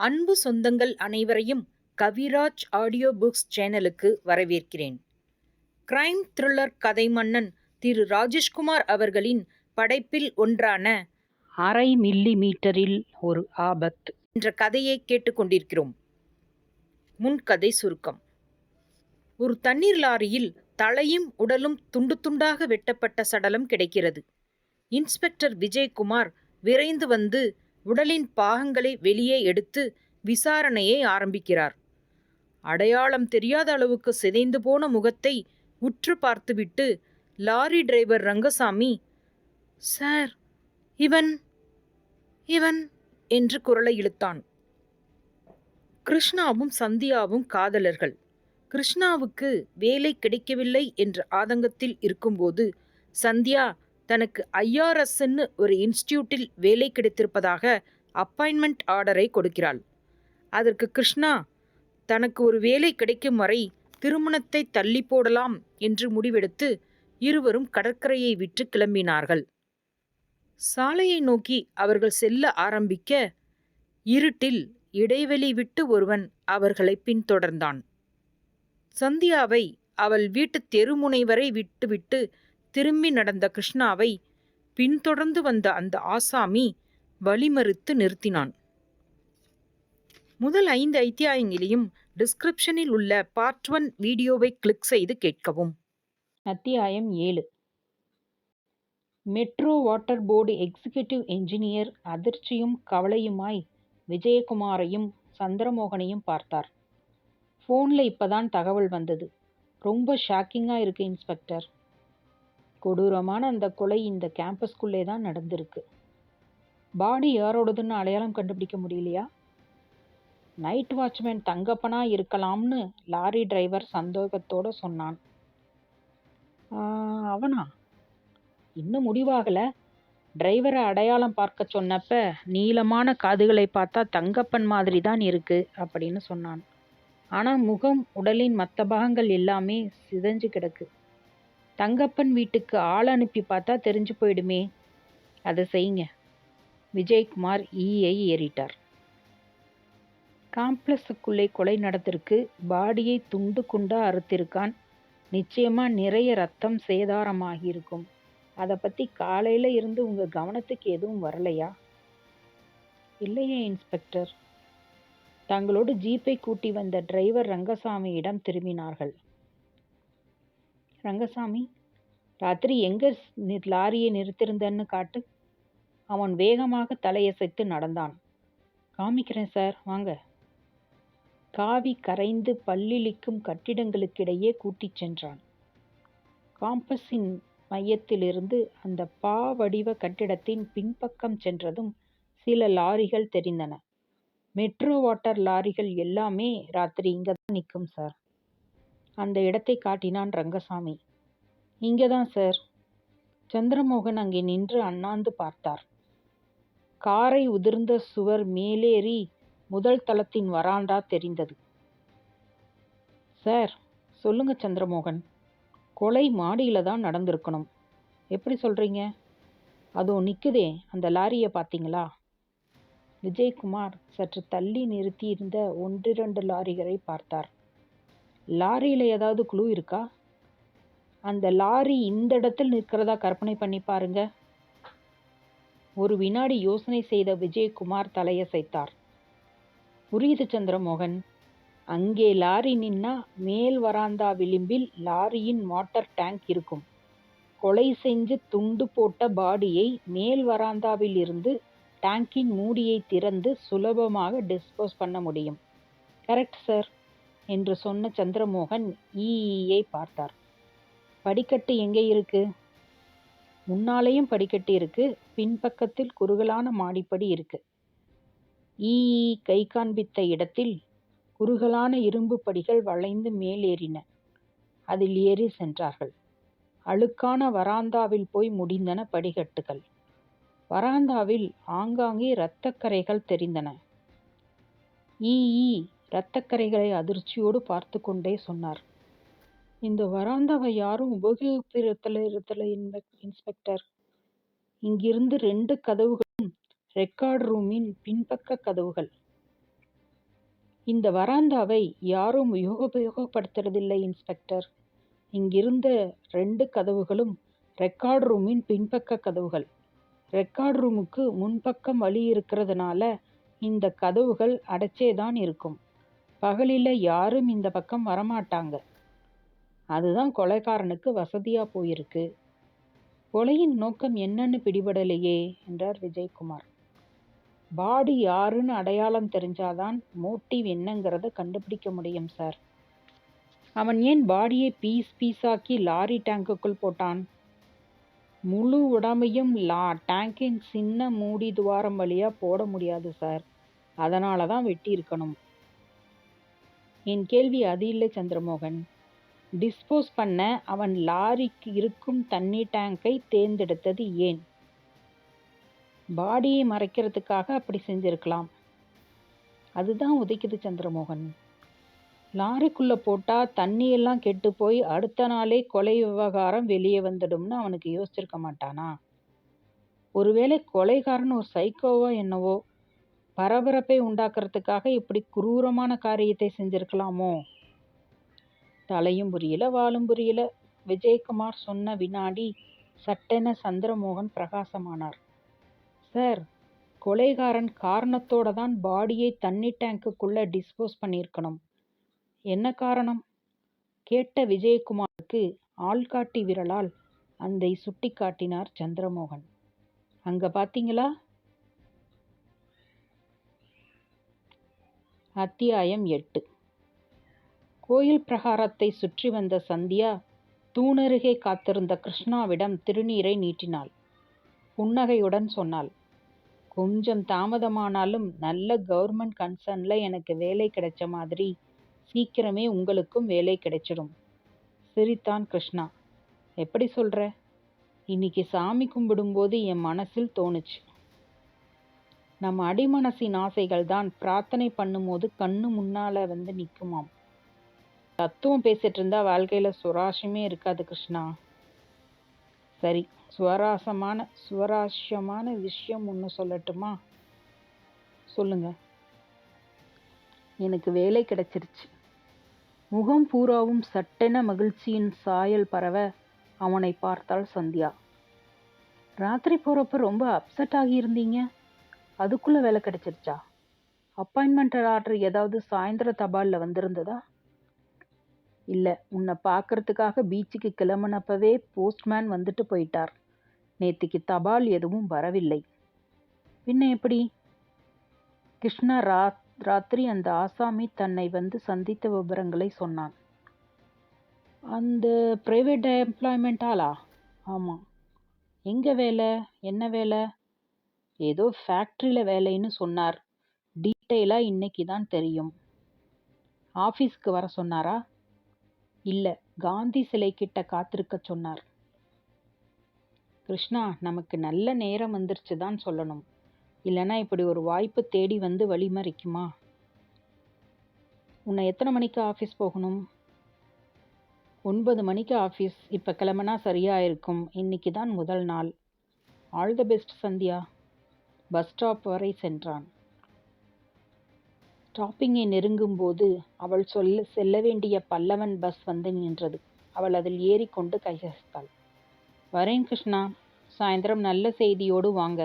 அன்பு சொந்தங்கள் அனைவரையும் கவிராஜ் ஆடியோ புக்ஸ் சேனலுக்கு வரவேற்கிறேன். கிரைம் த்ரில்லர் கதை மன்னன் திரு ராஜேஷ்குமார் அவர்களின் படைப்பில் ஒன்றான அரை மில்லி மீட்டரில் ஒரு ஆபத் என்ற கதையை கேட்டுக்கொண்டிருக்கிறோம் முன்கதை சுருக்கம். ஒரு தண்ணீர் லாரியில் தலையும் உடலும் துண்டு துண்டாக வெட்டப்பட்ட சடலம் கிடைக்கிறது. இன்ஸ்பெக்டர் விஜயகுமார் விரைந்து வந்து உடலின் பாகங்களை வெளியே எடுத்து விசாரணையை ஆரம்பிக்கிறார். அடையாளம் தெரியாத அளவுக்கு சிதைந்து போன முகத்தை உற்று பார்த்துவிட்டு லாரி டிரைவர் ரங்கசாமி சார் இவன் இவன் என்று குரலை இழுத்தான். கிருஷ்ணாவும் சந்தியாவும் காதலர்கள். கிருஷ்ணாவுக்கு வேலை கிடைக்கவில்லை என்ற ஆதங்கத்தில் இருக்கும்போது சந்தியா தனக்கு ஐஆர்எஸ்ன்னு ஒரு இன்ஸ்டியூட்டில் வேலை கிடைத்திருப்பதாக அப்பாயின்மெண்ட் ஆர்டரை கொடுக்கிறாள். அதற்கு கிருஷ்ணா தனக்கு ஒரு வேலை கிடைக்கும் வரை திருமணத்தை தள்ளி போடலாம் என்று முடிவெடுத்து இருவரும் கடற்கரையை விட்டு கிளம்பினார்கள். சாலையை நோக்கி அவர்கள் செல்ல ஆரம்பிக்க இருட்டில் இடைவெளி விட்டு ஒருவன் அவர்களை பின்தொடர்ந்தான். சந்தியாவை அவள் வீட்டு தெருமுனை வரை விட்டுவிட்டு திரும்பி நடந்த கிருஷ்ணாவை பின்தொடர்ந்து வந்த அந்த ஆசாமி வழிமறுத்து நிறுத்தினான். முதல் ஐந்து அத்தியாயங்களையும் டிஸ்கிரிப்ஷனில் உள்ள பார்ட் ஒன் வீடியோவை கிளிக் செய்து கேட்கவும். அத்தியாயம் ஏழு. Metro water board executive engineer அதிர்ச்சியும் கவலையுமாய் விஜயகுமாரையும் சந்திரமோகனையும் பார்த்தார். ஃபோனில் இப்பதான் தகவல் வந்தது. ரொம்ப ஷாக்கிங்காக இருக்கு இன்ஸ்பெக்டர் கொடூரமான அந்த கொலை இந்த கேம்பஸ்குள்ளே தான் நடந்திருக்கு. பாடி யாரோடதுன்னு அடையாளம் கண்டுபிடிக்க முடியலையா? நைட் வாட்ச்மேன் தங்கப்பனா இருக்கலாம்னு லாரி டிரைவர் சந்தோகத்தோட சொன்னான். அவனா? இன்னும் முடிவாகல. டிரைவரை அடையாளம் பார்க்க சொன்னப்ப நீளமான காதுகளை பார்த்தா தங்கப்பன் மாதிரி தான் இருக்கு அப்படின்னு சொன்னான். ஆனால் முகம் உடலின் மற்ற பாகங்கள் எல்லாமே சிதைஞ்சு கிடக்கு. தங்கப்பன் வீட்டுக்கு ஆள் அனுப்பி பார்த்தா தெரிஞ்சு போயிடுமே. அதை செய்யுங்க. விஜயகுமார் ஈயை ஏறிட்டார். காம்ப்ளெக்ஸுக்குள்ளே கொலை நடத்திருக்கு பாடியை துண்டு குண்டா அறுத்திருக்கான். நிச்சயமா நிறைய ரத்தம் சேதாரமாகி இருக்கும் அதை பற்றி காலையில் இருந்து உங்கள் கவனத்துக்கு எதுவும் வரலையா? இல்லையே இன்ஸ்பெக்டர். தங்களோடு ஜீப்பை கூட்டி வந்த டிரைவர் ரங்கசாமியிடம் திரும்பினார்கள். ரங்கசாமி ராத்திரி எங்க லாரியை நிறுத்திருந்தன்னு காட்டு. அவன் வேகமாக தலையசைத்து நடந்தான். காமிக்கிறேன் சார் வாங்க. காவி கரைந்து பல்லிழிக்கும் கட்டிடங்களுக்கிடையே கூட்டிச் சென்றான். காம்பஸின் மையத்திலிருந்து அந்த பா வடிவ கட்டிடத்தின் பின்பக்கம் சென்றதும் சில லாரிகள் தெரிந்தன. மெட்ரோ வாட்டர் லாரிகள் எல்லாமே ராத்திரி இங்கே தான் நிற்கும் சார். அந்த இடத்தை காட்டினான் ரங்கசாமி. இங்கே தான் சார். சந்திரமோகன் அங்கே நின்று அண்ணாந்து பார்த்தார். காரை உதிர்ந்த சுவர் மேலேறி முதல் தளத்தின் வராண்டா தெரிந்தது. சார் சொல்லுங்க சந்திரமோகன். கொலை மாடியில் தான் நடந்திருக்கணும். எப்படி சொல்கிறீங்க அதோ நிற்குதே அந்த லாரியை பார்த்தீங்களா? விஜயகுமார் சற்று தள்ளி நிறுத்தி இருந்த ஒன்றிரண்டு லாரிகளை பார்த்தார். லாரியில் ஏதாவது குழு இருக்கா? அந்த லாரி இந்த இடத்தில் நிற்கிறதா கற்பனை பண்ணி பாருங்க. ஒரு வினாடி யோசனை செய்த விஜயகுமார் தலையசைத்தார். புரியுது சந்திரமோகன் அங்கே லாரி நின்னா மேல் வராந்தா விளிம்பில் லாரியின் வாட்டர் டேங்க் இருக்கும். கொலை செஞ்சு துண்டு போட்ட பாடியை மேல் வராந்தாவில் இருந்து டேங்கின் மூடியை திறந்து சுலபமாக டிஸ்போஸ் பண்ண முடியும். Correct sir. என்று சொன்ன சந்திரமோகன் ஈயை பார்த்தார். படிக்கட்டு எங்கே இருக்கு? முன்னாலேயும் படிக்கட்டு இருக்கு பின்பக்கத்தில் குறுகலான மாடிப்படி இருக்கு. ஈ கை காண்பித்த இடத்தில் குறுகலான இரும்பு படிகள் வளைந்து மேலேறின. அதில் ஏறி சென்றார்கள். அழுக்கான வராந்தாவில் போய் முடிந்தன படிக்கட்டுகள் வராந்தாவில் ஆங்காங்கே இரத்தக்கரைகள் தெரிந்தன. ஈ இரத்தக்கரைகளை அதிர்ச்சியோடு பார்த்து கொண்டே சொன்னார். இந்த வராந்தாவை யாரும் உபயோகித்திருத்தல இன்ஸ்பெக்டர். இங்கிருந்து ரெண்டு கதவுகளும் ரெக்கார்ட் ரூமின் பின்பக்க கதவுகள். இந்த வராந்தாவை யாரும் உபயோகப்படுத்துறதில்லை இன்ஸ்பெக்டர். இங்கிருந்த ரெண்டு கதவுகளும் ரெக்கார்ட் ரூமின் பின்பக்க கதவுகள். ரெக்கார்ட் ரூமுக்கு முன்பக்கம் வழி இருக்கிறதுனால இந்த கதவுகள் அடைச்சே தான் இருக்கும். பகலில் யாரும் இந்த பக்கம் வரமாட்டாங்க. அதுதான் கொலைகாரனுக்கு வசதியாக போயிருக்கு. கொலையின் நோக்கம் என்னன்னு பிடிபடலையே என்றார் விஜயகுமார். பாடி யாருன்னு அடையாளம் தெரிஞ்சாதான் மோட்டிவ் என்னங்கிறத கண்டுபிடிக்க முடியும் சார். அவன் ஏன் பாடியை பீஸ் பீஸாக்கி லாரி டேங்குக்குள் போட்டான்? முழு உடம்பையும் லா டேங்கின் சின்ன மூடி துவாரம் வழியாக போட முடியாது சார். அதனால தான் வெட்டி இருக்கணும் என் கேள்வி அது இல்லை சந்திரமோகன். டிஸ்போஸ் பண்ண அவன் லாரிக்கு இருக்கும் தண்ணி டேங்கை தேர்ந்தெடுத்தது ஏன்? பாடியை மறைக்கிறதுக்காக அப்படி செஞ்சிருக்கலாம். அதுதான் உதைக்குது சந்திரமோகன். லாரிக்குள்ளே போட்டால் தண்ணியெல்லாம் கெட்டு போய் அடுத்த நாளே கொலை விவகாரம் வெளியே வந்துடும்னு அவனுக்கு யோசிச்சிருக்க மாட்டானா? ஒருவேளை கொலைகாரன் ஒரு சைக்கோவோ என்னவோ? பரபரப்பை உண்டாக்குறதுக்காக இப்படி குரூரமான காரியத்தை செஞ்சிருக்கலாமோ? தலையும் புரியல வாலும் புரியல. விஜயகுமார் சொன்ன வினாடி சட்டென சந்திரமோகன் பிரகாசமானார். சார் கொலைகாரன் காரணத்தோட தான் பாடியை தண்ணி டேங்குக்குள்ளே டிஸ்போஸ் பண்ணியிருக்கணும். என்ன காரணம்? கேட்ட விஜயகுமாருக்கு ஆள்காட்டி விரலால் அந்தை சுட்டி காட்டினார் சந்திரமோகன். அங்கே பார்த்தீங்களா அத்தியாயம் எட்டு. கோயில் பிரகாரத்தை சுற்றி வந்த சந்தியா தூணருகே காத்திருந்த கிருஷ்ணாவிடம் திருநீரை நீட்டினாள். புன்னகையுடன் சொன்னாள் கொஞ்சம் தாமதமானாலும் நல்ல கவர்மெண்ட் கன்சர்ன்ல எனக்கு வேலை கிடைச்ச மாதிரி சீக்கிரமே உங்களுக்கும் வேலை கிடைச்சிடும். சிரித்தான் கிருஷ்ணா எப்படி சொல்ற? இன்னைக்கு சாமி கும்பிடும்போது என் மனசில் தோணுச்சு. நம்ம அடிமனசின் ஆசைகள் தான் பிரார்த்தனை பண்ணும்போது கண்ணு முன்னால வந்து நிற்குமாம் தத்துவம் பேசிட்டு இருந்தா வாழ்க்கையில சுராசியமே இருக்காது கிருஷ்ணா. சரி சுவராசமான சுவராசியமான விஷயம் ஒன்று சொல்லட்டுமா? சொல்லுங்க. எனக்கு வேலை கிடைச்சிருச்சு. முகம் பூராவும் சட்டென மகிழ்ச்சியின் சாயல் பரவ அவனை பார்த்தாள் சந்தியா. ராத்திரி போறப்ப ரொம்ப அப்செட் ஆகியிருந்தீங்க? அதுக்குள்ளே வேலை கிடைச்சிருச்சா? அப்பாயின்மெண்ட் ஆர்டர் ஏதாவது சாயந்தர தபாலில் வந்திருந்ததா? இல்லை உன்னை பார்க்கறதுக்காக பீச்சுக்கு கிளம்புனப்பவே போஸ்ட்மேன் வந்துட்டு போயிட்டார். நேத்திக்கு தபால் எதுவும் வரவில்லை. பின்ன எப்படி? கிருஷ்ணா ரா ராத்திரி அந்த ஆசாமி தன்னை வந்து சந்தித்த விவரங்களை சொன்னான். அந்த ப்ரைவேட் எம்ப்ளாய்மெண்ட் ஆளா? ஆமாம் எங்கே வேலை? என்ன வேலை? ஏதோ ஃபேக்ட்ரியில் வேலைன்னு சொன்னார். டீட்டெயிலாக இன்னைக்கு தான் தெரியும். ஆஃபீஸ்க்கு வர சொன்னாரா? இல்லை காந்தி சிலை கிட்ட காத்திருக்க சொன்னார். கிருஷ்ணா நமக்கு நல்ல நேரம் வந்துருச்சு தான் சொல்லணும். இல்லைன்னா இப்படி ஒரு வாய்ப்பு தேடி வந்து வழிமறிக்குமா? உன்னை எத்தனை மணிக்கு ஆஃபீஸ் போகணும்? ஒன்பது மணிக்கு ஆஃபீஸ் இப்போ கிளம்புனா சரியாயிருக்கும் இன்னைக்கு தான் முதல் நாள். All the best Sandhya. Bus stop வரை சென்றான். ஸ்டாப்பிங்கை நெருங்கும்போது அவள் சொல்ல செல்ல வேண்டிய பல்லவன் பஸ் வந்து நின்றது. அவள் அதில் ஏறிக்கொண்டு கையசித்தாள் வரேன் கிருஷ்ணா சாயந்தரம் நல்ல செய்தியோடு வாங்க.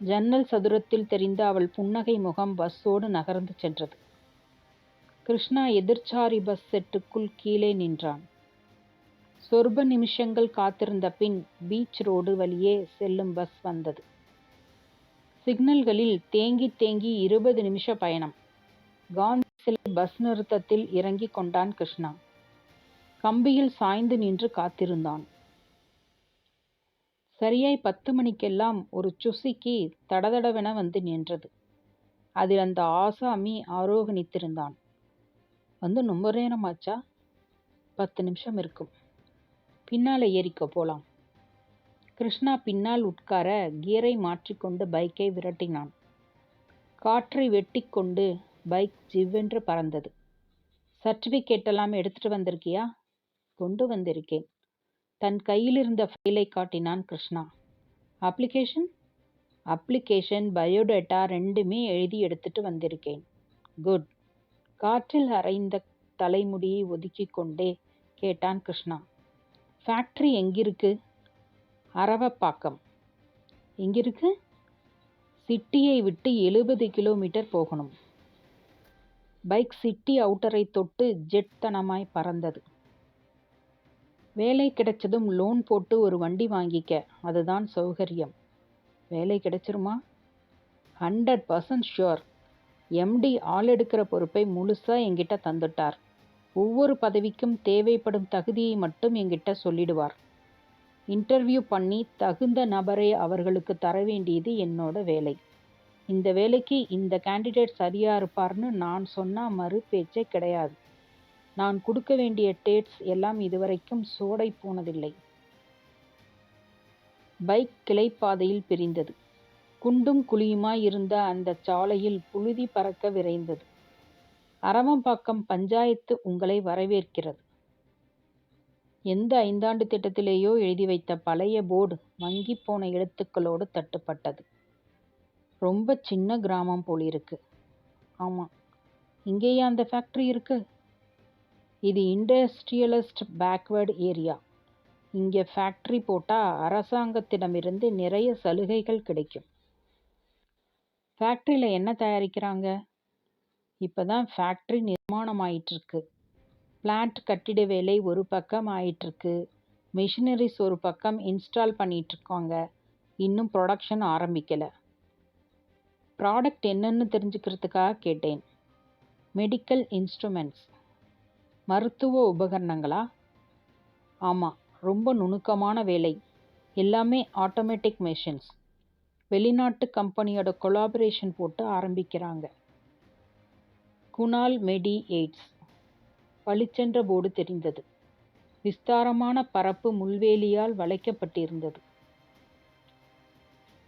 ஜன்னல் சதுரத்தில் தெரிந்த அவள் புன்னகை முகம் பஸ்ஸோடு நகர்ந்து சென்றது. கிருஷ்ணா எதிர்ச்சாரி பஸ் செட்டுக்குள் கீழே நின்றான். சொற்ப நிமிஷங்கள் காத்திருந்த பின் பீச் ரோடு வழியே செல்லும் பஸ் வந்தது. சிக்னல்களில் தேங்கி தேங்கி இருபது நிமிஷ பயணம். காந்தி சிலை பஸ் நிறுத்தத்தில் இறங்கி கொண்டான் கிருஷ்ணா. கம்பியில் சாய்ந்து நின்று காத்திருந்தான். சரியாய் பத்து மணிக்கெல்லாம் ஒரு சுசிக்கு தடதடவென வந்து நின்றது. அதில் அந்த ஆசாமி ஆரோகணித்திருந்தான். வந்து ரொம்ப நேரமாச்சா பத்து நிமிஷம் இருக்கும். பின்னால ஏறிக்க போலாம். கிருஷ்ணா பின்னால் உட்கார கியரை மாற்றிக்கொண்டு பைக்கை விரட்டினான். காற்றை வெட்டி கொண்டு பைக் ஜிவ்வென்று பறந்தது. சர்டிஃபிகேட்டெல்லாம் எடுத்துட்டு வந்திருக்கியா? கொண்டு வந்திருக்கேன். தன் கையில் இருந்த ஃபைலை காட்டினான் கிருஷ்ணா. அப்ளிகேஷன்? அப்ளிகேஷன் பயோடேட்டா ரெண்டுமே எழுதி எடுத்துட்டு வந்திருக்கேன். குட். காற்றில் அரைந்த தலைமுடியை ஒதுக்கிக் கொண்டே கேட்டான் கிருஷ்ணா. ஃபேக்ட்ரி எங்கிருக்கு? அரவப்பாக்கம். எங்கிருக்கு? சிட்டியை விட்டு எழுபது கிலோமீட்டர் போகணும். பைக் சிட்டி அவுட்டரை தொட்டு ஜெட் தனமாய் பறந்தது. வேலை கிடைச்சதும் லோன் போட்டு ஒரு வண்டி வாங்கிக்க அதுதான் சௌகரியம். வேலை கிடைச்சிருமா? Hundred percent sure. எம்டி ஆள் எடுக்கிற பொறுப்பை முழுசாக எங்கிட்ட தந்துட்டார். ஒவ்வொரு பதவிக்கும் தேவைப்படும் தகுதியை மட்டும் எங்கிட்ட சொல்லிடுவார். இன்டர்வியூ பண்ணி தகுந்த நபரை அவர்களுக்கு தர வேண்டியது என்னோட வேலை. இந்த வேலைக்கு இந்த கேண்டிடேட் சரியா இருப்பார்னு நான் சொன்னால் மறு பேச்சே கிடையாது. நான் கொடுக்க வேண்டிய டேட்ஸ் எல்லாம் இதுவரைக்கும் சோடை போனதில்லை. பைக் கிளைப்பாதையில் பிரிந்தது. குண்டும் குழியுமாய் இருந்த அந்த சாலையில் புழுதி பறக்க விரைந்தது. அரவம்பாக்கம் பஞ்சாயத்து உங்களை வரவேற்கிறது. எந்த ஐந்தாண்டு திட்டத்திலேயோ எழுதி வைத்த பழைய போர்டு மங்கி போன எழுத்துக்களோடு தட்டுப்பட்டது. ரொம்ப சின்ன கிராமம் போலிருக்கு. ஆமா இங்கேயா அந்த ஃபேக்டரி இருக்கு? இது இண்டஸ்ட்ரியலிஸ்ட் பேக்வேர்டு ஏரியா இங்கே ஃபேக்டரி போட்டால் அரசாங்கத்திடமிருந்து நிறைய சலுகைகள் கிடைக்கும். ஃபேக்ட்ரியில் என்ன தயாரிக்கிறாங்க? இப்போ தான் ஃபேக்ட்ரி நிர்மாணம் ஆயிட்டிருக்கு பிளான்ட் கட்டிட வேலை ஒரு பக்கம் ஆயிட்டிருக்கு. மிஷினரிஸ் ஒரு பக்கம் இன்ஸ்டால் பண்ணிகிட்ருக்காங்க இன்னும் ப்ரொடக்ஷன் ஆரம்பிக்கலை. ப்ராடக்ட் என்னன்னு தெரிஞ்சுக்கிறதுக்காக கேட்டேன். Medical instruments. மருத்துவ உபகரணங்களா? ஆமாம் ரொம்ப நுணுக்கமான வேலை. எல்லாமே ஆட்டோமேட்டிக் மெஷின்ஸ். வெளிநாட்டு கம்பெனியோட கொலாபரேஷன் போட்டு ஆரம்பிக்கிறாங்க. Kunal medi aids. பளிச்சென்ற போர்டு தெரிந்தது. விஸ்தாரமான பரப்பு முள்வேலியால் வளைக்கப்பட்டிருந்தது.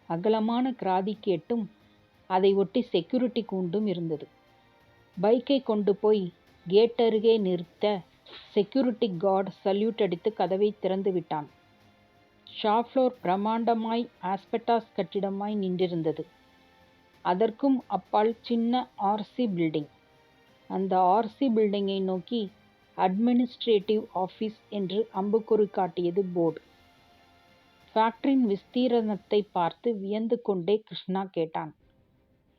அகலமான கிராதிக்கு எட்டும் அதை ஒட்டி செக்யூரிட்டி கூண்டும் இருந்தது. பைக்கை கொண்டு போய் கேட் அருகே நிறுத்த செக்யூரிட்டி கார்டு சல்யூட் அடித்து கதவை திறந்து விட்டான். ஷாப் ஃப்ளோர் பிரம்மாண்டமாய் ஆஸ்பெட்டாஸ் கட்டிடமாய் நின்றிருந்தது. அதற்கும் அப்பால் சின்ன ஆர்சி பில்டிங் அந்த ஆர்சி பில்டிங்கை நோக்கி அட்மினிஸ்ட்ரேட்டிவ் ஆஃபீஸ் என்று அம்புக்குறி காட்டியது போர்டு ஃபேக்டரியின் விஸ்தீரணத்தை பார்த்து வியந்து கொண்டே கிருஷ்ணா கேட்டான்.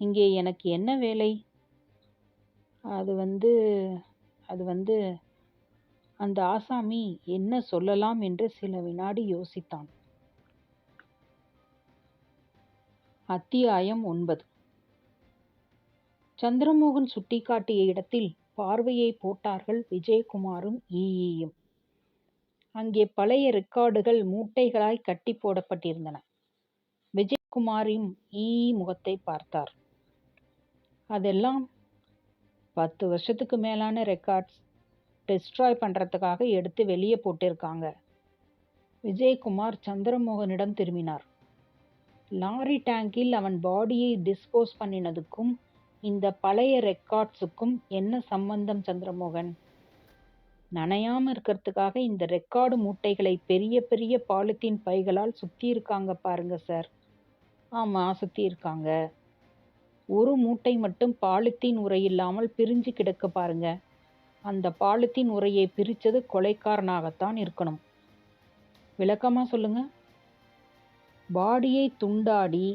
இங்கே எனக்கு என்ன வேலை? அது வந்து அது வந்து அந்த ஆசாமி என்ன சொல்லலாம் என்று சில வினாடி யோசித்தான். அத்தியாயம் ஒன்பது. சந்திரமோகன் சுட்டிக்காட்டிய இடத்தில் பார்வையை போட்டார்கள் விஜயகுமாரும் ஈயும் அங்கே பழைய ரெக்கார்டுகள் மூட்டைகளாய் கட்டி போடப்பட்டிருந்தன. விஜயகுமாரின் ஈ முகத்தை பார்த்தார். அதெல்லாம் பத்து வருஷத்துக்கு மேலான ரெக்கார்ட்ஸ். டெஸ்ட்ராய் பண்ணுறதுக்காக எடுத்து வெளியே போட்டிருக்காங்க. விஜயகுமார் சந்திரமோகனிடம் திரும்பினார். லாரி டேங்கில் அவன் பாடியை டிஸ்போஸ் பண்ணினதுக்கும் இந்த பழைய ரெக்கார்ட்ஸுக்கும் என்ன சம்பந்தம் சந்திரமோகன்? நனையாம இருக்கிறதுக்காக இந்த ரெக்கார்டு மூட்டைகளை பெரிய பெரிய பாலித்தீன் பைகளால் சுத்தி இருக்காங்க பாருங்க சார் ஆமா சுத்தி இருக்காங்க. ஒரு மூட்டை மட்டும் பாலித்தீன் உரை இல்லாமல் பிரிஞ்சு கிடக்க பாருங்க. அந்த பாலித்தீன் உரையை பிரித்தது கொலைக்காரனாகத்தான் இருக்கணும். விளக்கமாக சொல்லுங்க. பாடியை துண்டாடி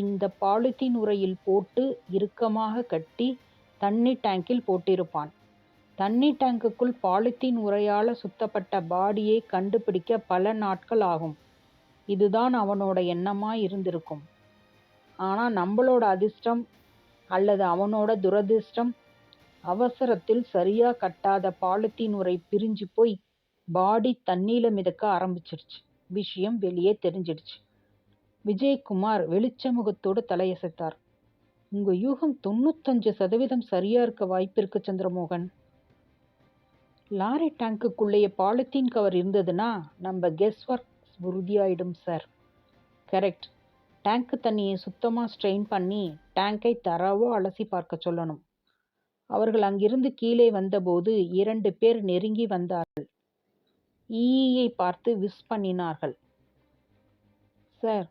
இந்த பாலித்தீன் உரையில் போட்டு இறுக்கமாக கட்டி தண்ணி டேங்கில் போட்டிருப்பான். தண்ணி டேங்குக்குள் பாலித்தீன் உரையால் சுத்தப்பட்ட பாடியை கண்டுபிடிக்க பல நாட்கள் ஆகும். இதுதான் அவனோட எண்ணமாக இருந்திருக்கும். ஆனால் நம்மளோட அதிர்ஷ்டம் அல்லது அவனோட துரதிர்ஷ்டம் அவசரத்தில் சரியாக கட்டாத பாலித்தீன் உரை பிரிஞ்சு போய் பாடி தண்ணியில் மிதக்க ஆரம்பிச்சிருச்சு. விஷயம் வெளியே தெரிஞ்சிடுச்சு. விஜயகுமார் வெளிச்சமுகத்தோடு தலையசைத்தார் உங்க யூகம் தொண்ணூத்தஞ்சு சதவீதம் சரியா இருக்க வாய்ப்பிருக்கு சந்திரமோகன் லாரி டேங்குக்குள்ளேயே பாலித்தீன் கவர் இருந்ததுன்னா நம்ம கெஸ் ஒர்க் உறுதியாயிடும் சார் கரெக்ட் டேங்க் தண்ணியை சுத்தமாக ஸ்ட்ரெயின் பண்ணி டேங்கை தரவோ அலசி பார்க்க சொல்லணும் அவர்கள் அங்கிருந்து கீழே வந்தபோது இரண்டு பேர் நெருங்கி வந்தார்கள் ஈயை பார்த்து விஸ் பண்ணினார்கள் சார்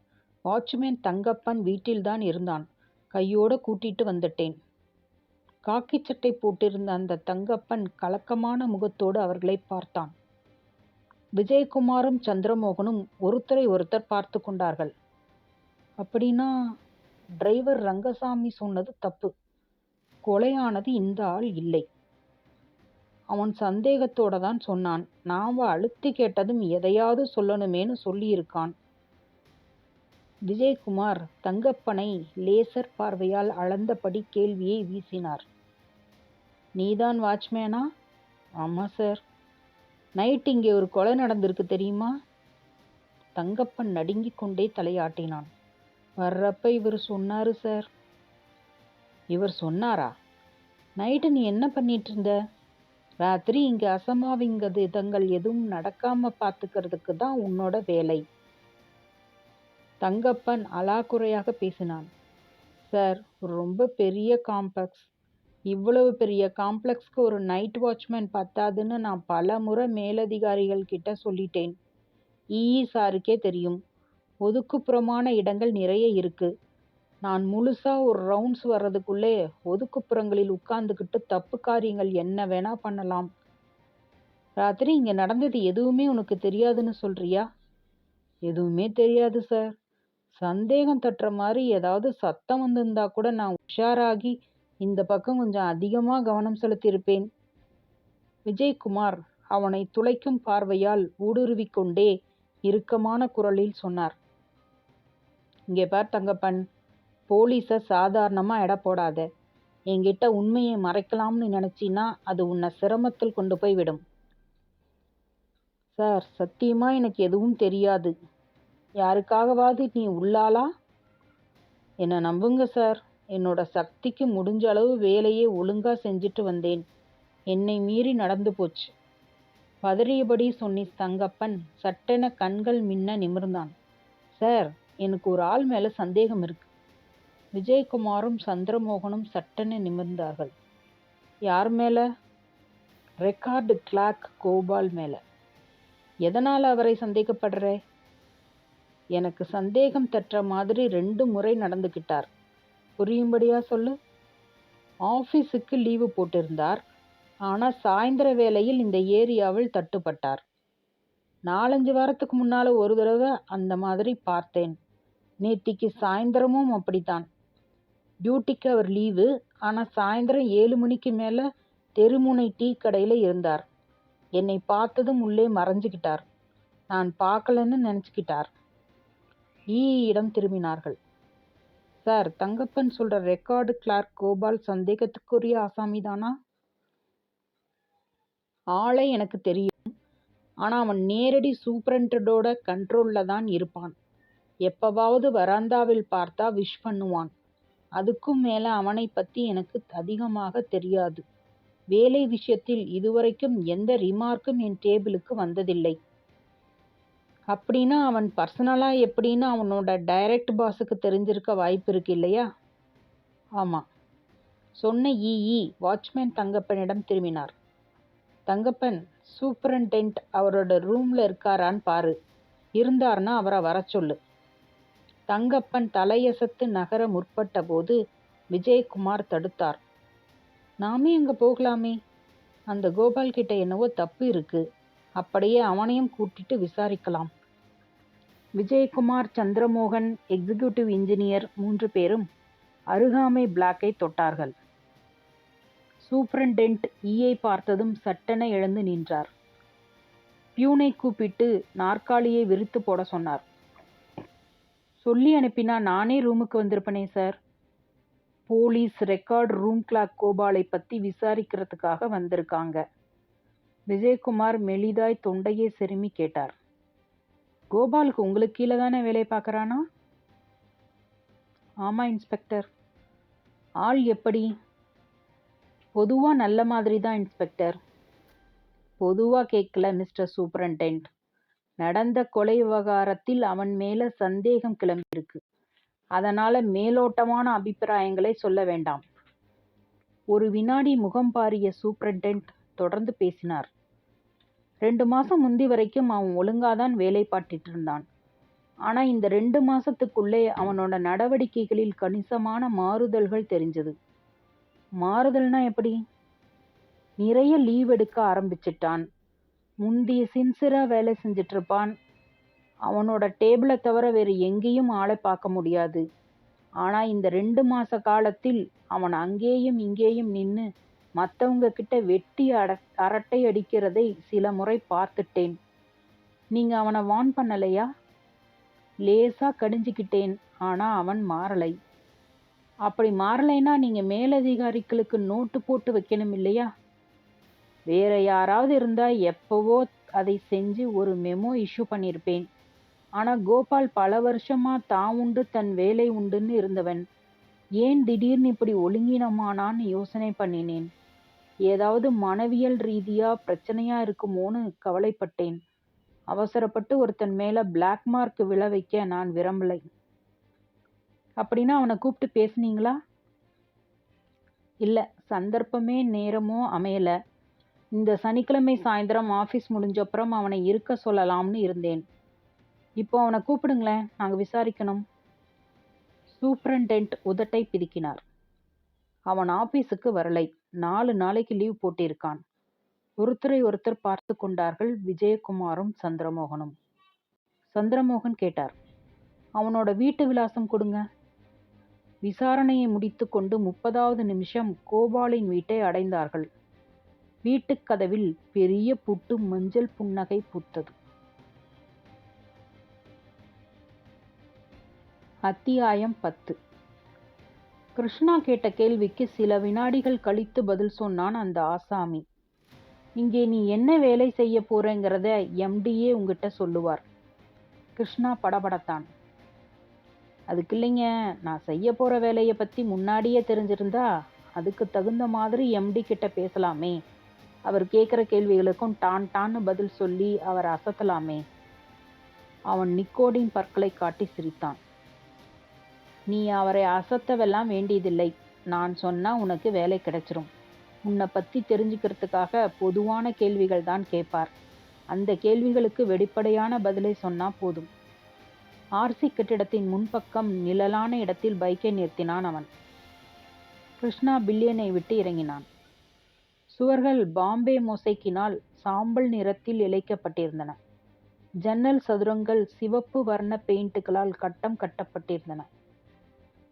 வாட்ச்மேன் தங்கப்பன் வீட்டில்தான் இருந்தான் கையோட கூட்டிட்டு வந்துட்டேன் காக்கிச் சட்டை போட்டிருந்த அந்த தங்கப்பன் கலக்கமான முகத்தோடு அவர்களைப் பார்த்தான். விஜயகுமாரும் சந்திரமோகனும் ஒருத்தரை ஒருத்தர் பார்த்துக் கொண்டார்கள். அப்படின்னா டிரைவர் ரங்கசாமி சொன்னது தப்பு. கொலையானது இந்த ஆள் இல்லை. அவன் சந்தேகத்தோட தான் சொன்னான். நாம அழுத்தி கேட்டதும் எதையாவது சொல்லணுமேன்னு சொல்லியிருக்கான். விஜயகுமார் தங்கப்பனை லேசர் பார்வையால் அளந்தபடி கேள்வியை வீசினார். நீதான் வாட்ச்மேனா? ஆமாம் சார். நைட் இங்கே ஒரு கொலை நடந்திருக்கு தெரியுமா? தங்கப்பன் நடுங்கிக் கொண்டே தலையாட்டினான். வர்றப்ப இவர் சொன்னாரு சார். இவர் சொன்னாரா? நைட்டு நீ என்ன பண்ணிட்டு இருந்த? ராத்திரி இங்க இதங்கள் எதுவும் நடக்காம பார்த்துக்கிறதுக்கு தான் உன்னோட வேலை. தங்கப்பன் அலாக்குறையாக பேசினான். சார் ரொம்ப பெரிய காம்ப்ளெக்ஸ் இவ்வளவு பெரிய காம்ப்ளெக்ஸ்க்கு ஒரு நைட் வாட்ச்மேன் பத்தாதுன்னு நான் பல முறை மேலதிகாரிகள் கிட்ட சொல்லிட்டேன். இஇ சாருக்கே தெரியும். ஒதுக்குப்புறமான இடங்கள் நிறைய இருக்கு. நான் முழுசா ஒரு ரவுண்ட்ஸ் வர்றதுக்குள்ளே ஒதுக்குப்புறங்களில் உட்கார்ந்துக்கிட்டு தப்பு காரியங்கள் என்ன வேணா பண்ணலாம். ராத்திரி இங்கே நடந்தது எதுவுமே உனக்கு தெரியாதுன்னு சொல்றியா? எதுவுமே தெரியாது சார். சந்தேகம் தட்டுற மாதிரி ஏதாவது சத்தம் வந்திருந்தா கூட நான் உஷாராகி இந்த பக்கம் கொஞ்சம் அதிகமாக கவனம் செலுத்தியிருப்பேன். விஜயகுமார் அவனை துளைக்கும் பார்வையால் ஊடுருவிக்கொண்டே இறுக்கமான குரலில் சொன்னார். இங்கே பார் தங்கப்பன். போலீஸை சாதாரணமாக எடை போடாத. என்கிட்ட உண்மையை மறைக்கலாம்னு நினச்சின்னா அது உன்னை சிரமத்தில் கொண்டு போய் விடும். சார் சத்தியமாக எனக்கு எதுவும் தெரியாது. யாருக்காகவாவது நீ உள்ளாளா? என்னை நம்புங்க சார். என்னோட சக்திக்கு முடிஞ்ச அளவு வேலையை ஒழுங்கா செஞ்சுட்டு வந்தேன். என்னை மீறி நடந்து போச்சு. பதறியபடி சொன்னி தங்கப்பன் சட்டென கண்கள் மின்ன நிமிர்ந்தான். சார் எனக்கு ஒரு ஆள் மேலே சந்தேகம் இருக்கு. விஜயகுமாரும் சந்திரமோகனும் சட்டென நிமிர்ந்தார்கள். யார் மேலே ரெக்கார்டு கிளார்க் கோபால் மேலே எதனால் அவரை சந்தேகப்படுற? எனக்கு சந்தேகம் தட்டுற மாதிரி ரெண்டு முறை நடந்துக்கிட்டார். புரியும்படியா சொல்லு. ஆஃபீஸுக்கு லீவு போட்டிருந்தார். ஆனால் சாயந்தர வேளையில் இந்த ஏரியாவில் தட்டுப்பட்டார். நாலஞ்சு வாரத்துக்கு முன்னால் ஒரு தடவை அந்த மாதிரி பார்த்தேன். நேத்திக்கு சாயந்தரமும் அப்படித்தான். டியூட்டிக்கு அவர் லீவு. ஆனால் சாயந்தரம் ஏழு மணிக்கு மேலே தெருமுனை டீ கடையில் இருந்தார். என்னை பார்த்ததும் உள்ளே மறைஞ்சுக்கிட்டார். நான் பார்க்கலன்னு நினச்சிக்கிட்டார் ஈயிடம் திரும்பினார்கள். சார் தங்கப்பன் சொல்ற ரெக்கார்டு கிளார்க் கோபால் சந்தேகத்துக்குரிய ஆசாமிதானா? ஆளை எனக்கு தெரியும். ஆனா அவன் நேரடி சூப்பரண்டோட கண்ட்ரோல்ல தான் இருப்பான். எப்பவாவது வராந்தாவில் பார்த்தா விஷ் பண்ணுவான். அதுக்கும் மேல அவனை பத்தி எனக்கு அதிகமாக தெரியாது. வேலை விஷயத்தில் இதுவரைக்கும் எந்த ரிமார்க்கும் என் டேபிளுக்கு வந்ததில்லை. அப்படின்னா அவன் பர்சனலாக எப்படின்னு அவனோட டைரக்ட் பாஸுக்கு தெரிஞ்சிருக்க வாய்ப்பிருக்கு இல்லையா? ஆமாம் சொன்ன இஇ வாட்ச்மேன் தங்கப்பனிடம் திரும்பினார். தங்கப்பன் சூப்பரண்டென்ட் அவரோட ரூமில் இருக்காரான்னு பாரு. இருந்தார்னா அவரை வரச் சொல்லு. தங்கப்பன் தலையசத்து நகர முற்பட்டபோது விஜயகுமார் தடுத்தார். நாமே அங்கே போகலாமே. அந்த கோபால் கிட்ட என்னவோ தப்பு இருக்கு. அப்படியே அவனையும் கூட்டிட்டு விசாரிக்கலாம். விஜயகுமார் சந்திரமோகன் எக்ஸிகியூட்டிவ் இன்ஜினியர் மூன்று பேரும் அருகாமை பிளாக்கை தொட்டார்கள். சூப்பரண்டென்ட் ஈயை பார்த்ததும் சட்டென எழுந்து நின்றார். பியூனை கூப்பிட்டு நாற்காலியை விரித்து போட சொன்னார். சொல்லி அனுப்பினா நானே ரூமுக்கு வந்திருப்பனே sir. Police record room clerk கோபாலை பற்றி விசாரிக்கிறதுக்காக வந்திருக்காங்க. விஜயகுமார் மெலிதாய் தொண்டையை செருமி கேட்டார். கோபாலுக்கு உங்களுக்கு கீழே தானே வேலை பார்க்கறானா? ஆமாம் இன்ஸ்பெக்டர். ஆள் எப்படி? பொதுவாக நல்ல மாதிரி தான் இன்ஸ்பெக்டர். பொதுவாக கேட்கல மிஸ்டர் சூப்பரண்டென்ட். நடந்த கொலை விவகாரத்தில் அவன் மேலே சந்தேகம் கிளம்பியிருக்கு. அதனால் மேலோட்டமான அபிப்பிராயங்களை சொல்ல வேண்டாம். ஒரு வினாடி முகம் பாரிய சூப்பரண்டென்ட் தொடர்ந்து பேசினார். ரெண்டு மாசம் முந்தி வரைக்கும் அவன் ஒழுங்காதான் வேலை பார்த்துட்டு இருந்தான். ஆனா இந்த ரெண்டு மாசத்துக்குள்ளே அவனோட நடவடிக்கைகளில் கணிசமான மாறுதல்கள் தெரிஞ்சது. மாறுதல்னா எப்படி நிறைய லீவ் எடுக்க ஆரம்பிச்சிட்டான் முந்தி சின்சியரா வேலை செஞ்சுட்டு இருப்பான் அவனோட டேபிளை தவிர வேறு எங்கேயும் ஆளை பார்க்க முடியாது ஆனா இந்த ரெண்டு மாச காலத்தில் அவன் அங்கேயும் இங்கேயும் நின்று மற்றவங்க கிட்ட வெட்டி அட அரட்டை அடிக்கிறதை சில முறை பார்த்துட்டேன். நீங்க அவனை வான் பண்ணலையா? லேசா கடிஞ்சுக்கிட்டேன் ஆனா அவன் மாறலை. அப்படி மாறலைன்னா நீங்க மேலதிகாரிகளுக்கு நோட்டு போட்டு வைக்கணும் இல்லையா? வேற யாராவது இருந்தா எப்பவோ அதை செஞ்சு ஒரு மெமோ இஷ்யூ பண்ணியிருப்பேன். ஆனா கோபால் பல வருஷமா தான் உண்டு தன் வேலை உண்டுன்னு இருந்தவன். ஏன் திடீர்னு இப்படி ஒழுங்கினமானான்னு யோசனை பண்ணினேன். ஏதாவது மனவியல் ரீதியா பிரச்சனையா இருக்குமோன்னு கவலைப்பட்டேன். அவசரப்பட்டு ஒருத்தன் மேல பிளாக் மார்க் விழ வைக்க நான் விரும்பலை. அப்படின்னா அவனை கூப்பிட்டு பேசுனீங்களா? இல்ல சந்தர்ப்பமே நேரமோ அமையல. இந்த சனிக்கிழமை சாயந்தரம் ஆஃபீஸ் முடிஞ்சப்புறம் அவனை இருக்க சொல்லலாம்னு இருந்தேன். இப்போ அவனை கூப்பிடுங்களேன் நாங்க விசாரிக்கணும். சூப்பரண்டென்ட் உதட்டை பிதுக்கினார். அவன் ஆபீஸுக்கு வரலை. நாலு நாளைக்கு லீவ் போட்டிருக்கான். ஒருத்தரை ஒருத்தர் பார்த்து கொண்டார்கள் விஜயகுமாரும் சந்திரமோகனும். சந்திரமோகன் கேட்டார் அவனோட வீட்டு விலாசம் கொடுங்க. விசாரணையை முடித்துக்கொண்டு முப்பதாவது நிமிஷம் கோபாலின் வீட்டை அடைந்தார்கள். வீட்டுக் கதவில் பெரிய புட்டு மஞ்சள் புன்னகை பூத்தது. அத்தியாயம் பத்து. கிருஷ்ணா கேட்ட கேள்விக்கு சில வினாடிகள் கழித்து பதில் சொன்னான் அந்த ஆசாமி. இங்கே நீ என்ன வேலை செய்ய போறேங்கிறத எம்டியே உங்ககிட்ட சொல்லுவார். கிருஷ்ணா படபடத்தான். அதுக்கு இல்லைங்க நான் செய்ய போகிற வேலையை பற்றி முன்னாடியே தெரிஞ்சிருந்தா அதுக்கு தகுந்த மாதிரி எம்டி கிட்ட பேசலாமே. அவர் கேட்குற கேள்விகளுக்கும் டான் டான்னு பதில் சொல்லி அவர் அசத்தலாமே. அவன் நிக்கோடின் பற்களை காட்டி சிரித்தான். நீ அவரை அசத்தவெல்லாம் வேண்டியதில்லை. நான் சொன்னா உனக்கு வேலை கிடைச்சிரும். உன்னை பத்தி தெரிஞ்சுக்கிறதுக்காக பொதுவான கேள்விகள் தான் கேட்பார். அந்த கேள்விகளுக்கு வெளிப்படையான பதிலை சொன்னா போதும். ஆர்சி கட்டிடத்தின் முன்பக்கம் நிழலான இடத்தில் பைக்கை நிறுத்தினான் அவன். கிருஷ்ணா பில்லியனை விட்டு இறங்கினான். சுவர்கள் பாம்பே மொசைக்கினால் சாம்பல் நிறத்தில் இழைக்கப்பட்டிருந்தன. ஜன்னல் சதுரங்கள் சிவப்பு வர்ண பெயிண்ட்டுகளால் கட்டம் கட்டப்பட்டிருந்தன.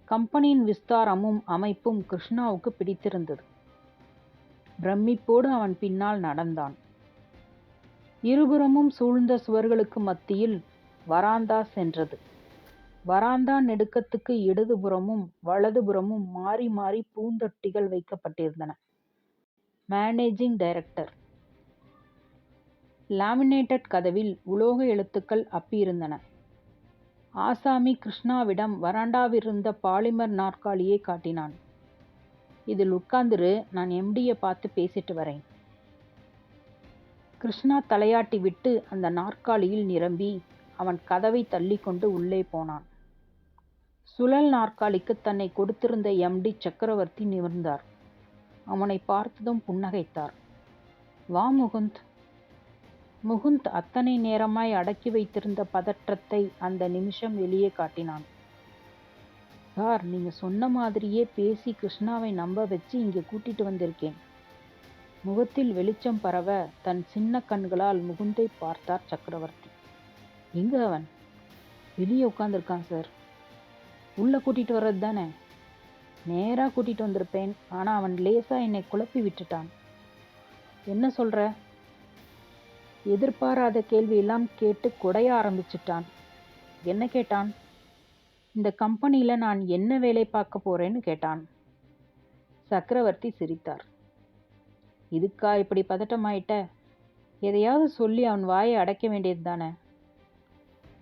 கம்பெனியின் விஸ்தாரமும் அமைப்பும் கிருஷ்ணாவுக்கு பிடித்திருந்தது. பிரமிப்போடு அவன் பின்னால் நடந்தான். இருபுறமும் சூழ்ந்த சுவர்களுக்கு மத்தியில் வராந்தா சென்றது. வராந்தா நெடுக்கத்துக்கு இடதுபுறமும் வலதுபுறமும் மாறி மாறி பூந்தொட்டிகள் வைக்கப்பட்டிருந்தன. Managing director. லாமினேட்டட் கதவில் உலோக எழுத்துக்கள் அப்பியிருந்தன. ஆசாமி கிருஷ்ணாவிடம் வராண்டாவிருந்த பாலிமர் நாற்காலியை காட்டினான். இதில் உட்கார்ந்துரு நான் எம்டியை பார்த்து பேசிட்டு வரேன். கிருஷ்ணா தலையாட்டி விட்டு அந்த நாற்காலியில் நிரம்பி அவன் கதவை தள்ளிக்கொண்டு உள்ளே போனான். சுழல் நாற்காலிக்கு தன்னை கொடுத்திருந்த எம்டி சக்கரவர்த்தி நிமிர்ந்தார். அவனை பார்த்ததும் புன்னகைத்தார். வா முகுந்த். முகுந்த் அத்தனை நேரமாய் அடக்கி வைத்திருந்த பதற்றத்தை அந்த நிமிஷம் வெளியே காட்டினான். சார் நீங்க சொன்ன மாதிரியே பேசி கிருஷ்ணாவை நம்ப வச்சு இங்கே கூட்டிட்டு வந்திருக்கேன். முகத்தில் வெளிச்சம் பரவ தன் சின்ன கண்களால் முகுந்தை பார்த்தார் சக்கரவர்த்தி. எங்க அவன்? வெளியே உட்காந்துருக்கான் சார். உள்ள கூட்டிட்டு வர்றது தானே? நேராக கூட்டிட்டு வந்திருப்பேன். ஆனால் அவன் லேசா என்னை குழப்பி விட்டுட்டான். என்ன சொல்ற? எதிர்பாராத கேள்வியெல்லாம் கேட்டு குடைய ஆரம்பிச்சிட்டான். என்ன கேட்டான்? இந்த கம்பெனியில் நான் என்ன வேலை பார்க்க போறேன்னு கேட்டான். சக்கரவர்த்தி சிரித்தார். இதுக்கா இப்படி பதட்டமாயிட்ட? எதையாவது சொல்லி அவன் வாயை அடைக்க வேண்டியது தானே?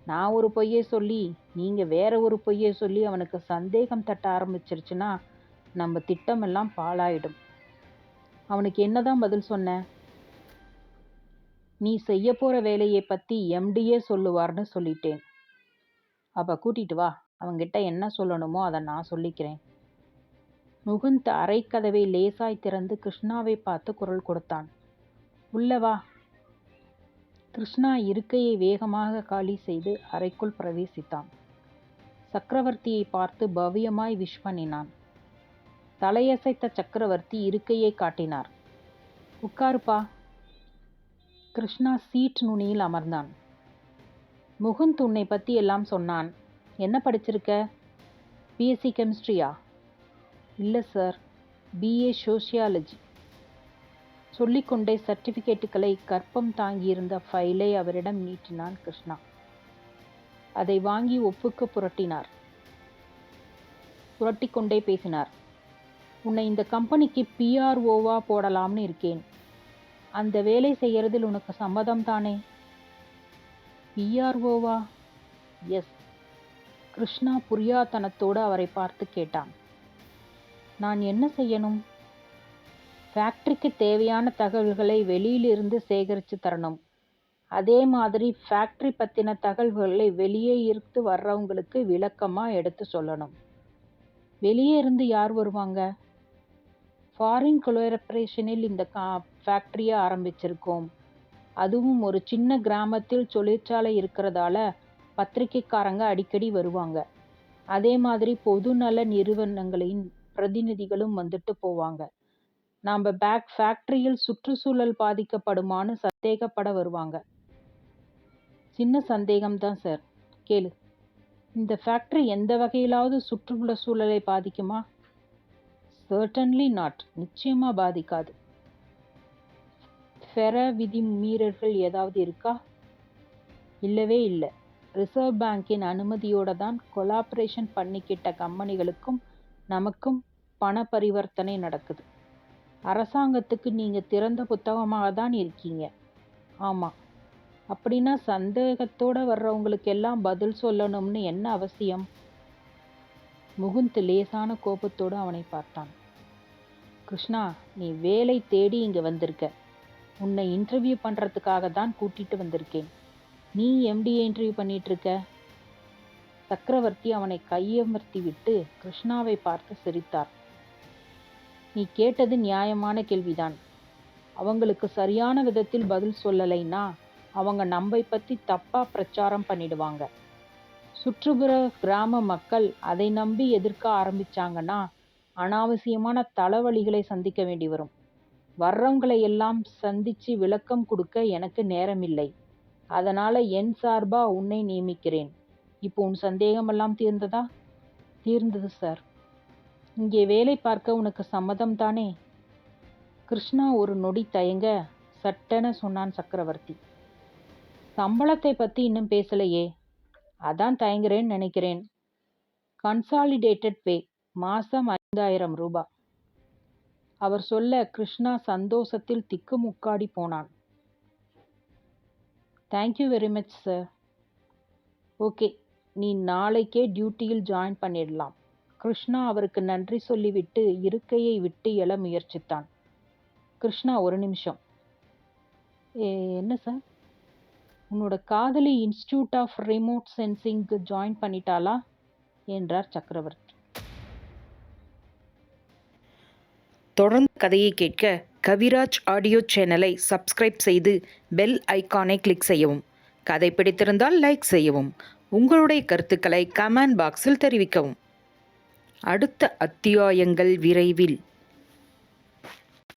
நான் ஒரு பொய்யை சொல்லி நீங்கள் வேற ஒரு பொய்யை சொல்லி அவனுக்கு சந்தேகம் தட்ட ஆரம்பிச்சிருச்சுன்னா நம்ம திட்டமெல்லாம் பாழாயிடும். அவனுக்கு என்னதான் பதில் சொன்னேன் நீ செய்ய போற வேலையை பத்தி எம்டியே சொல்லுவார்னு சொல்லிட்டேன். அப்ப கூட்டிட்டு வா. அவங்கிட்ட என்ன சொல்லணுமோ அதை நான் சொல்லிக்கிறேன். முகுந்த் அரைக்கதவை லேசாய் திறந்து கிருஷ்ணாவை பார்த்து குரல் கொடுத்தான். உள்ளவா கிருஷ்ணா இருக்கையை வேகமாக காலி செய்து அறைக்குள் பிரவேசித்தான். சக்கரவர்த்தியை பார்த்து பவ்யமாய் விஷ் பண்ணினான். தலையசைத்த சக்கரவர்த்தி இருக்கையை காட்டினார். உட்காருப்பா. கிருஷ்ணா சீட் நுனியில் அமர்ந்தான். முகுந்த் உன்னை பற்றி எல்லாம் சொன்னான். என்ன படிச்சிருக்க? பிஎஸ்சி கெமிஸ்ட்ரியா இல்லை சார் பிஏ சோஷியாலஜி சொல்லிக்கொண்டே சர்டிஃபிகேட்டுகளை கற்பம் தாங்கியிருந்த ஃபைலை அவரிடம் நீட்டினான் கிருஷ்ணா. அதை வாங்கி ஒப்புக்கு புரட்டினார். புரட்டிக்கொண்டே பேசினார். உன்னை இந்த கம்பெனிக்கு பிஆர்ஓவா போடலாம்னு இருக்கேன். அந்த வேலை செய்யறதில் உனக்கு சம்மதம் தானே பிஆர்ஓவா எஸ் கிருஷ்ணா புரியாத்தனத்தோடு அவரை பார்த்து கேட்டான். நான் என்ன செய்யணும்? ஃபேக்ட்ரிக்கு தேவையான தகவல்களை வெளியிலிருந்து சேகரித்து தரணும். அதே மாதிரி ஃபேக்ட்ரி பற்றின தகவல்களை வெளியே இருந்து வர்றவங்களுக்கு விளக்கமாக எடுத்து சொல்லணும். வெளியே இருந்து யார் வருவாங்க? ஃபாரின் கொலோரப்ரேஷனில் இந்த கா ஃபேக்ட்ரியை ஆரம்பிச்சிருக்கோம். அதுவும் ஒரு சின்ன கிராமத்தில் தொழிற்சாலை இருக்கிறதால பத்திரிக்கைக்காரங்க அடிக்கடி வருவாங்க. அதே மாதிரி பொதுநல நிறுவனங்களின் பிரதிநிதிகளும் வந்துட்டு போவாங்க. நாம் பேக் ஃபேக்ட்ரியில் சுற்றுச்சூழல் பாதிக்கப்படுமான்னு சந்தேகப்பட வருவாங்க. சின்ன சந்தேகம்தான் சார் கேளு. இந்த ஃபேக்ட்ரி எந்த வகையிலாவது சுற்றுப்புற சூழலை பாதிக்குமா? சர்டன்லி நாட் நிச்சயமா பாதிக்காது. ஃபெர விதி மீறல்கள் ஏதாவது இருக்கா? இல்லவே இல்லை. ரிசர்வ் பேங்கின் அனுமதியோடு தான் கொலாபரேஷன் பண்ணிக்கிட்ட கம்பெனிகளுக்கும் நமக்கும் பண பரிவர்த்தனை நடக்குது. அரசாங்கத்துக்கு நீங்கள் திறந்த புத்தகமாக தான் இருக்கீங்க. ஆமாம் அப்படின்னா சந்தேகத்தோடு வர்றவங்களுக்கு எல்லாம் பதில் சொல்லணும்னு என்ன அவசியம்? முகுந்த் லேசான கோபத்தோடு அவனை பார்த்தான். கிருஷ்ணா நீ வேலை தேடி இங்கே வந்திருக்க. உன்னை இன்டர்வியூ பண்ணுறதுக்காக தான் கூட்டிட்டு வந்திருக்கேன். நீ எம்டிஏ இன்டர்வியூ பண்ணிட்டு இருக்க சக்கரவர்த்தி அவனை கையமர்த்தி விட்டு கிருஷ்ணாவை பார்த்து சிரித்தார். நீ கேட்டது நியாயமான கேள்விதான். அவங்களுக்கு சரியான விதத்தில் பதில் சொல்லலைன்னா அவங்க நம்மை பற்றி தப்பாக பிரச்சாரம் பண்ணிடுவாங்க. சுற்றுப்புற கிராம மக்கள் அதை நம்பி எதிர்க்க ஆரம்பிச்சாங்கன்னா அனாவசியமான தலைவலிகளை சந்திக்க வேண்டி வரும். வர்றவங்களை எல்லாம் சந்திச்சு விளக்கம் கொடுக்க எனக்கு நேரமில்லை. அதனால என் சார்பா உன்னை நியமிக்கிறேன். இப்போ உன் சந்தேகமெல்லாம் தீர்ந்ததா? தீர்ந்தது சார். இங்கே வேலை பார்க்க உனக்கு சம்மதம் தானே? கிருஷ்ணா ஒரு நொடி தயங்க சட்டென சொன்னான் சக்கரவர்த்தி. சம்பளத்தை பத்தி இன்னும் பேசலையே. அதான் தயங்குறேன்னு நினைக்கிறேன். கன்சாலிடேட்டட் பே மாசம் ஐந்தாயிரம் ரூபாய் அவர் சொல்ல கிருஷ்ணா சந்தோஷத்தில் திக்குமுக்காடி போனான். Thank you very much sir okay நீ நாளைக்கே டியூட்டியில் ஜாயின் பண்ணிடலாம். கிருஷ்ணா அவருக்கு நன்றி சொல்லிவிட்டு இருக்கையை விட்டு எழ முயற்சித்தான். கிருஷ்ணா ஒரு நிமிஷம். ஏ என்ன சார் உன்னோட காதலி இன்ஸ்டியூட் ஆஃப் ரிமோட் சென்சிங்க்கு ஜாயின் பண்ணிட்டாளா? என்றார் சக்கரவர்த்தி. தொடர்ந்து கதையை கேட்க கவிராஜ் ஆடியோ சேனலை சப்ஸ்கிரைப் செய்து பெல் ஐக்கானை கிளிக் செய்யவும். கதை பிடித்திருந்தால் லைக் செய்யவும். உங்களுடைய கருத்துக்களை கமெண்ட் பாக்ஸில் தெரிவிக்கவும். அடுத்த அத்தியாயங்கள் விரைவில்.